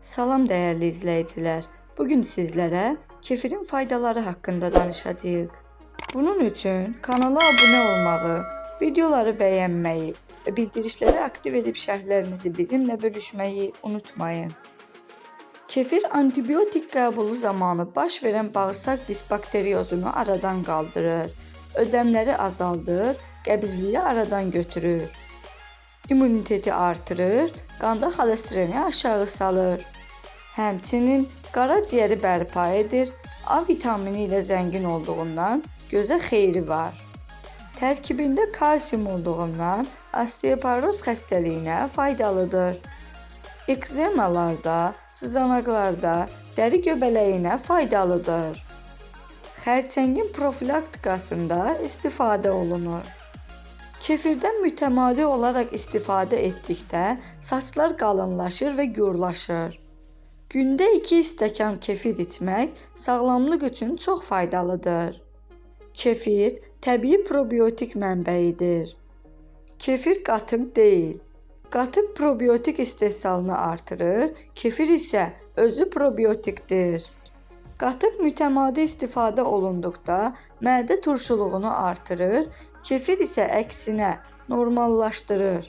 Salam değerli izleyiciler. Bugün sizlere kefirin faydaları hakkında danışacağıq. Bunun üçün kanala abunə olmağı, videoları bəyənməyi və bildirişləri aktiv edib şərhlərinizi bizimlə bölüşməyi unutmayın. Kefir antibiotik qəbulu zamanı baş verən bağırsaq disbakteriyozunu aradan qaldırır, ödəmləri azaldır, qəbizliyi aradan götürür. İmmuniteti artırır, qanda xolesterolini aşağı salır. Həmçinin qaraciyəri bərpa edir, A vitamini ilə zəngin olduğundan gözə xeyri var. Tərkibində kalsium olduğundan osteoporoz xəstəliyinə faydalıdır. Ekzemalarda, sızanaqlarda, dəri göbələyinə faydalıdır. Xərçəngin profilaktikasında istifadə olunur. Kefirdən mütəmadi olaraq istifadə etdikdə saçlar qalınlaşır və gurlaşır. Gündə 2 stəkan kefir içmək sağlamlıq üçün çox faydalıdır. Kefir təbii probiotik mənbəyidir. Kefir qatıq deyil. Qatıq probiotik istehsalını artırır, kefir isə özü probiotikdir. Qatıq mütəmadi istifadə olunduqda mədə turşuluğunu artırır, kefir isə əksinə normallaşdırır.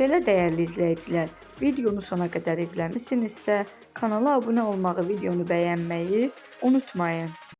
Belə dəyərli izləyicilər, videonu sona qədər izləmisinizsə, kanala abunə olmağı, videonu bəyənməyi unutmayın.